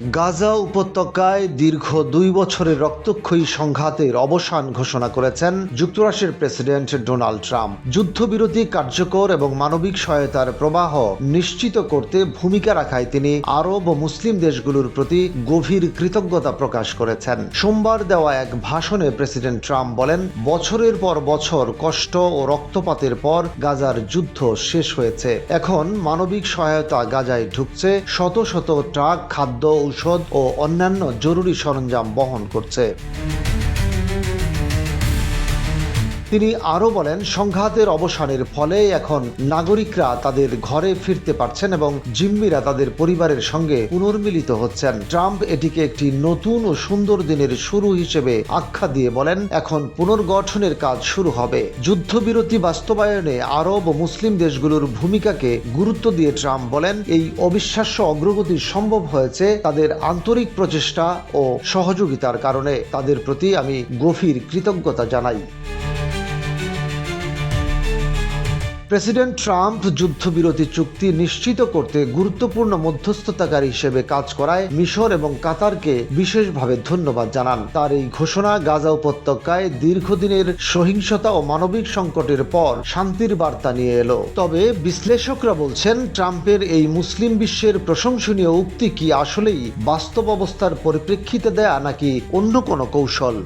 গাজা উপত্যকায় দীর্ঘ দুই বছরের রক্তক্ষয়ী সংঘাতের অবসান ঘোষণা করেছেন যুক্তরাষ্ট্রের প্রেসিডেন্ট ডোনাল্ড ট্রাম্প। যুদ্ধবিরতি কার্যকর এবং মানবিক সহায়তার প্রবাহ নিশ্চিত করতে ভূমিকা রাখায় তিনি আরব ও মুসলিম দেশগুলোর প্রতি গভীর কৃতজ্ঞতা প্রকাশ করেছেন। সোমবার দেওয়া এক ভাষণে প্রেসিডেন্ট ট্রাম্প বলেন, বছরের পর বছর কষ্ট ও রক্তপাতের পর গাজার যুদ্ধ শেষ হয়েছে। এখন মানবিক সহায়তা গাজায় ঢুকছে, শত শত ট্রাক, খাদ্য ঔষধ ও অন্যান্য জরুরি সরঞ্জাম বহন করছে। তিনি আরও বলেন, সংঘাতের অবসানের ফলে এখন নাগরিকরা তাদের ঘরে ফিরতে পারছেন এবং জিম্মিরা তাদের পরিবারের সঙ্গে পুনর্মিলিত হচ্ছেন। ট্রাম্প এটিকে একটি নতুন ও সুন্দর দিনের শুরু হিসেবে আখ্যা দিয়ে বলেন, এখন পুনর্গঠনের কাজ শুরু হবে। যুদ্ধবিরতি বাস্তবায়নে আরব ও মুসলিম দেশগুলোর ভূমিকাকে গুরুত্ব দিয়ে ট্রাম্প বলেন, এই অবিশ্বাস্য অগ্রগতি সম্ভব হয়েছে তাদের আন্তরিক প্রচেষ্টা ও সহযোগিতার কারণে। তাদের প্রতি আমি গভীর কৃতজ্ঞতা জানাই। প্রেসিডেন্ট ট্রাম্প যুদ্ধবিরতি চুক্তি নিশ্চিত করতে গুরুত্বপূর্ণ মধ্যস্থতাকারী হিসেবে কাজ করায় মিশর এবং কাতারকে বিশেষভাবে ধন্যবাদ জানান। তার এই ঘোষণা গাজা উপত্যকায় দীর্ঘদিনের সহিংসতা ও মানবিক সংকটের পর শান্তির বার্তা নিয়ে এলো। তবে বিশ্লেষকরা বলছেন, ট্রাম্পের এই মুসলিম বিশ্বের প্রশংসনীয় উক্তি কি আসলেই বাস্তব অবস্থার পরিপ্রেক্ষিতে দেয়া নাকি অন্য কোনো কৌশল?